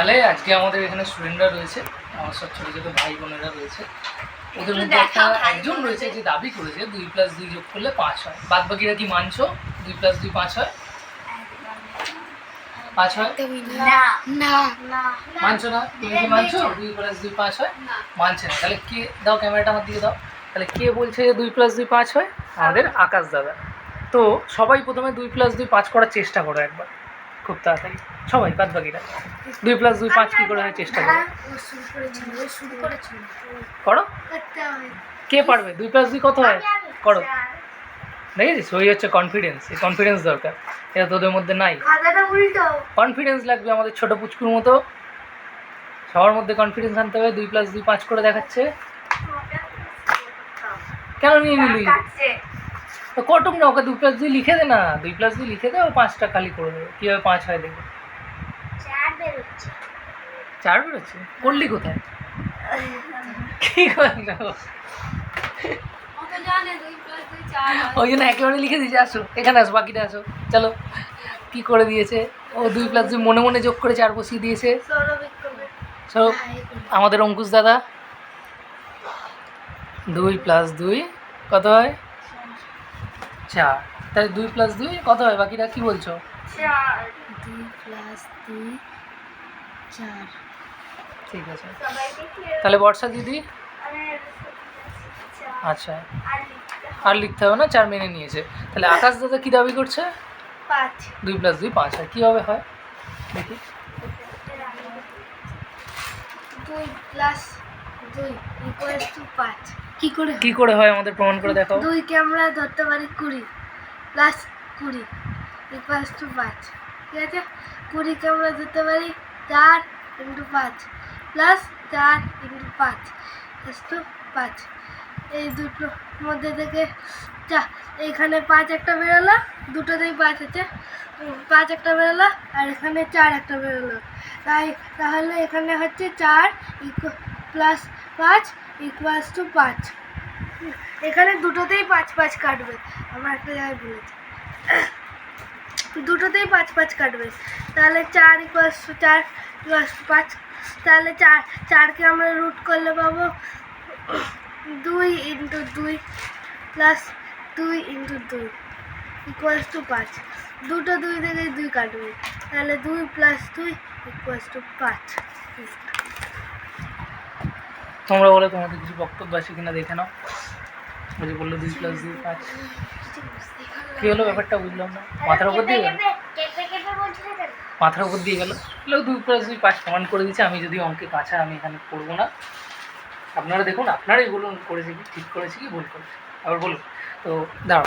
তাহলে আজকে আমাদের এখানে স্টুডেন্টরা রয়েছে আমার সব ছোটো ছোটো ভাই বোনেরা রয়েছে। ওদের মধ্যে একটা একজন রয়েছে যে দাবি করেছে দুই প্লাস দুই যোগ করলে পাঁচ হয়। বাদ বাকিরা কি মানছো? দুই প্লাস দুই পাঁচ হয়? পাঁচ হয়? না। না। না। মানছো না? তুমি কি মানছো? দুই প্লাস দুই পাঁচ হয়? মানছে না। তাহলে কে দাও ক্যামেরাটা আমার দিকে দাও। তাহলে কে বলছে যে দুই প্লাস দুই পাঁচ হয়? আমাদের আকাশ দাদা। তো সবাই প্রথমে দুই প্লাস দুই পাঁচ করার চেষ্টা করো একবার। খুব তাড়াতাড়ি। সবাই বাদ বাকিরা। দুই প্লাস দুই পাঁচ কী করে চেষ্টা করো। করো? কে পারবে? দুই প্লাস দুই কত হয়? করো। দেখেছিস? ওই হচ্ছে কনফিডেন্স এই কনফিডেন্স দরকার। এটা তোদের মধ্যে নাই। কনফিডেন্স লাগবে আমাদের ছোট পুচকুর মতো। সবার মধ্যে কনফিডেন্স আনতে হবে। দুই প্লাস দুই পাঁচ করে দেখাচ্ছে। কেন নিয়ে নিলি? তো কটুক না ওকে দুই প্লাস দুই লিখে দে না দুই প্লাস দুই লিখে দে ও পাঁচটা খালি করে দেবে। কীভাবে পাঁচ হয় দেখবে? চার বেরোচ্ছে। করলি কোথায়? কি করল? ওই জন্য একেবারে লিখে দিয়েছে আসো এখানে আসো বাকিটা আসো। চলো কি করে দিয়েছে? ও দুই প্লাস দুই মনে মনে যোগ করে চার বসিয়ে দিয়েছে। করবে সব আমাদের অঙ্কুশ দাদা। দুই প্লাস দুই কত হয়? চার তাহলে দুই প্লাস দুই কত হয়? বাকিরা কি বলছো? চার ঠিক আছে। তাহলে বর্ষা দিদি? আচ্ছা। আর লিখতে হবে না, চার মেনে নিয়েছে। তাহলে আকাশ দাদা কি দাবি করছে? দুই প্লাস দুই পাঁচ হয়। কীভাবে হয়? দেখি। দুই প্লাস দুই টু পাঁচ। কি করে? কি করে হয় আমাদের প্রমাণ করে দেখাও। দুইকে আমরা ধরতে পারি কুড়ি প্লাস কুড়ি ইকুয়ালস টু পাঁচ ঠিক আছে? কুড়িকে আমরা ধরতে পারি চার ইন্টু পাঁচ প্লাস চার ইন্টু পাঁচ টু পাঁচ। এই দুটোর মধ্যে থেকে চা এইখানে পাঁচ একটা বেরোলো দুটোতেই পাঁচ আছে। পাঁচ একটা বেরোলো আর এখানে চার একটা বেরোলো। তাই তাহলে এখানে হচ্ছে চার ইকু প্লাস পাঁচ ইকুয়ালস টু পাঁচ। এখানে দুটোতেই পাঁচ পাঁচ কাটবে। আমার একটা জায়গায় বলেছি দুটোতেই পাঁচ পাঁচ কাটবে। তাহলে চার ইকুয়ালস টু চার ইকুয়ালস টু পাঁচ। তাহলে চার, চারকে আমরা রুট করলে পাবো দুই ইন্টু দুই প্লাস দুই ইন্টু দুই ইকুয়ালস টু পাঁচ। দুটো দুই থেকে দুই কাটবে। তাহলে দুই প্লাস দুই ইকুয়ালস টু পাঁচ। তোমরা বলে, তোমাদের কিছু বক্তব্য আছে কিনা দেখে নাও। ওই বলল দুই প্লাস দুই পাঁচ। কী হলো ব্যাপারটা বুঝলাম না। মাথার উপর দিয়ে গেল? মাথার উপর দিয়ে গেল? এগুলো দুই প্লাস দুই পাঁচ প্রমাণ করে দিচ্ছে আমি যদি অঙ্কে কাঁচা, আমি এখানে করব না। আপনারা দেখুন, আপনারাই বলুন, করেছি কি, ঠিক করেছি কি, ভুল করেছি। আবার বলুন। তো দাঁড়াও